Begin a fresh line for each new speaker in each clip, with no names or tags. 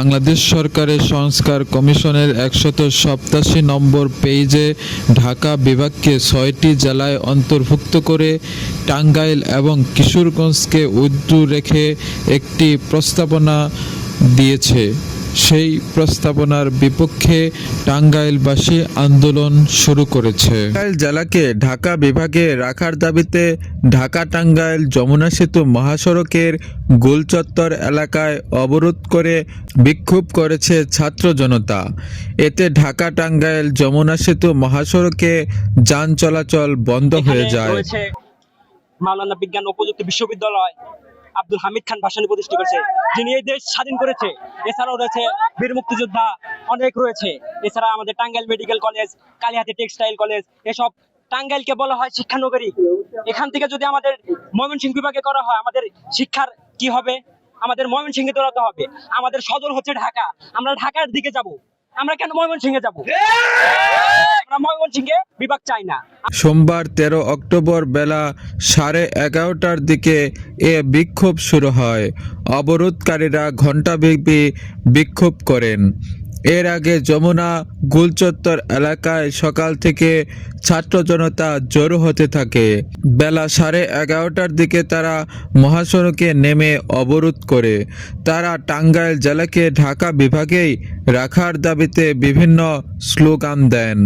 বাংলাদেশ সরকারের সংস্কার কমিশনের একশত সপ্তাশি নম্বর পেইজে ঢাকা বিভাগকে ছয়টি জেলায় অন্তর্ভুক্ত করে টাঙ্গাইল এবং কিশোরগঞ্জকে উদ্দু রেখে একটি প্রস্তাবনা দিয়েছে। সেই প্রস্তাবনার বিপক্ষে টাঙ্গাইলবাসী আন্দোলন শুরু করেছে। টাঙ্গাইল জেলাকে ঢাকা বিভাগে রাখার দাবিতে ঢাকা টাঙ্গাইল যমুনা সেতু মহাসড়কের গোলচত্বর এলাকায় অবরোধ করে বিক্ষোভ করেছে ছাত্র জনতা। এতে ঢাকা টাঙ্গাইল যমুনা সেতু মহাসড়কে যান চলাচল বন্ধ হয়ে যায়।
মাওলানা বিজ্ঞান ও প্রযুক্তি বিশ্ববিদ্যালয়। আব্দুল হামিদ খান ভাসানী প্রতিষ্ঠা করেছে, যিনি এই দেশ স্বাধীন করেছে। এছাড়াও রয়েছে বীর মুক্তিযোদ্ধা অনেক রয়েছে। এছাড়া আমাদের Tangail medical college, Kalihati textile college, এসব টাঙ্গাইলকে বলা হয় শিক্ষানগরী। এখান থেকে যদি আমাদের ময়মনসিংহ বিভাগে করা হয়, আমাদের শিক্ষার কি হবে? আমাদের ময়মনসিংহে দৌড়াতে হবে। আমাদের সদর হচ্ছে ঢাকা। আমরা ঢাকার দিকে যাব। আমরা কেন ময়মনসিংহে যাব? আমরা ময়মনসিংহে বিভাগ চাই না।
সোমবার তেরো অক্টোবর বেলা সাড়ে এগারোটার দিকে এ বিক্ষোভ শুরু হয়। অবরোধকারীরা ঘণ্টাব্যাপী বিক্ষোভ করেন। এর আগে যমুনা গুলচত্বর এলাকায় সকাল থেকে ছাত্র জনতা জড়ো হতে থাকে। বেলা সাড়ে এগারোটার দিকে তারা মহাসড়কে নেমে অবরোধ করে। তারা টাঙ্গাইল জেলাকে ঢাকা বিভাগেই রাখার দাবিতে বিভিন্ন স্লোগান দেন।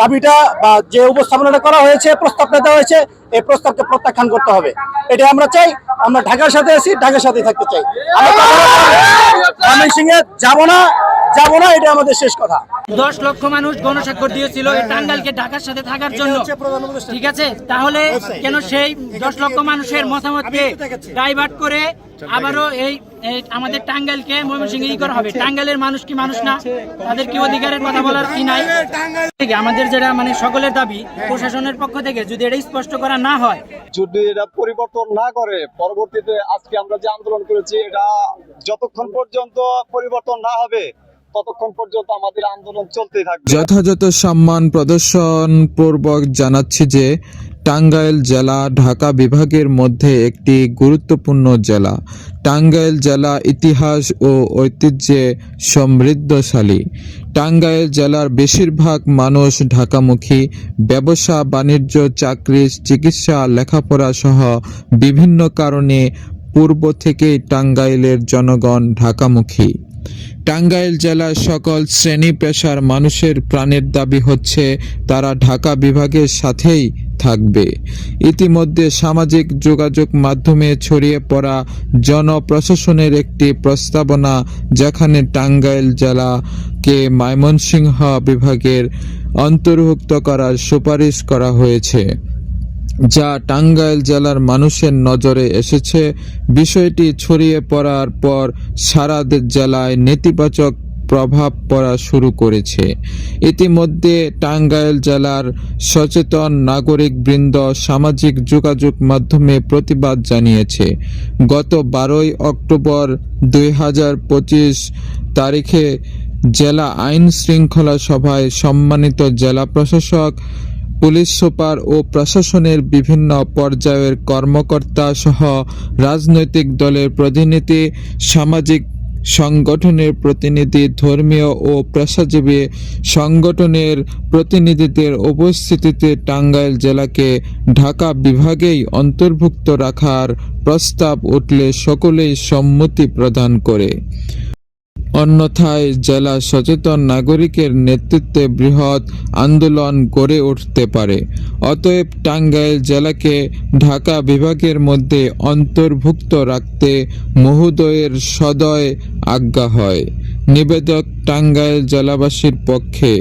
দাবিটা বা যে উপস্থাপনাটা করা হয়েছে প্রস্তাবটা দেওয়া হয়েছে এই প্রস্তাবকে প্রত্যাখ্যান করতে হবে। এটা আমরা চাই আমরা ঢাকার সাথে আছি ঢাকার সাথে থাকতে চাই। আমরা যাব না যাব না এটা আমাদের শেষ কথা।
দশ লক্ষ মানুষ গণস্বাক্ষর দিয়েছিল এই টাঙ্গাইলকে ঢাকার সাথে থাকার জন্য। ঠিক আছে? তাহলে কেন সেই দশ লক্ষ মানুষের মতামতকে ডাইভার্ট করে আবারও এই আমাদের টাঙ্গাইলকে ময়মনসিংহ ই করা হবে। টাঙ্গাইলের মানুষ কি মানুষ না? তাদের কি অধিকারের কথা বলার কি নাই? আমাদের যেটা মানে সকলের দাবি প্রশাসনের পক্ষ থেকে যদি এটা স্পষ্ট করা না হয়।
যদি এটা পরিবর্তন না করে পরবর্তীতে আজকে আমরা যে আন্দোলন করেছি এটা যতক্ষণ পর্যন্ত পরিবর্তন না হবে ততক্ষণ পর্যন্ত আমাদের আন্দোলন চলতেই থাকবে।
যথাযথ সম্মান প্রদর্শন পূর্বক জানাচ্ছি যে, টাঙ্গাইল জেলা, ঢাকা বিভাগের মধ্যে একটি গুরুত্বপূর্ণ জেলা। টাঙ্গাইল জেলা ইতিহাস ও ঐতিহ্যে সমৃদ্ধশালী। টাঙ্গাইল জেলার বেশিরভাগ মানুষ ঢাকামুখী। ব্যবসা, বাণিজ্য, চাকরি, চিকিৎসা, লেখাপড়া সহ বিভিন্ন কারণে পূর্ব থেকেই টাঙ্গাইলের জনগণ ঢাকামুখী। টাঙ্গাইল জেলার সকল শ্রেণি পেশার মানুষের প্রাণের দাবি হচ্ছে, তারা ঢাকা বিভাগের সাথেই থাকবে। ইতিমধ্যে সামাজিক যোগাযোগ মাধ্যমে ছড়িয়ে পড়া জনপ্রশাসনের একটি প্রস্তাবনা, যেখানে টাঙ্গাইল জেলাকে ময়মনসিংহ বিভাগের অন্তর্ভুক্ত করার সুপারিশ করা হয়েছে। যা টাঙ্গাইল জেলার মানুষের নজরে এসেছে। বিষয়টি ছড়িয়ে পড়ার পর সারা জেলায় নেতিবাচক প্রভাব পড়া শুরু করেছে। ইতিমধ্যে টাঙ্গাইল জেলার সচেতন নাগরিক বৃন্দ সামাজিক যোগাযোগ মাধ্যমে প্রতিবাদ জানিয়েছে। গত বারোই অক্টোবর দুই হাজার পঁচিশ তারিখে জেলা আইন শৃঙ্খলা সভায় সম্মানিত জেলা প্রশাসক পুলিশ সুপার ও প্রশাসনের বিভিন্ন পর্যায়ের কর্মকর্তা সহ রাজনৈতিক দলের প্রতিনিধি, সামাজিক সংগঠনের প্রতিনিধি, ধর্মীয় ও পেশাজীবী সংগঠনের প্রতিনিধিদের উপস্থিতিতে টাঙ্গাইল জেলাকে ঢাকা বিভাগেই অন্তর্ভুক্ত রাখার প্রস্তাব উঠলে সকলেই সম্মতি প্রদান করে। অন্যথায় জেলা সচেতন নাগরিকের নেতৃত্বে বৃহৎ আন্দোলন গড়ে উঠতে পারে। অতএব টাঙ্গাইল জেলাকে ঢাকা বিভাগের মধ্যে অন্তর্ভুক্ত রাখতে মহোদয়ের সদয় আজ্ঞা হয়। নিবেদক, টাঙ্গাইল জেলাবাসীর পক্ষে।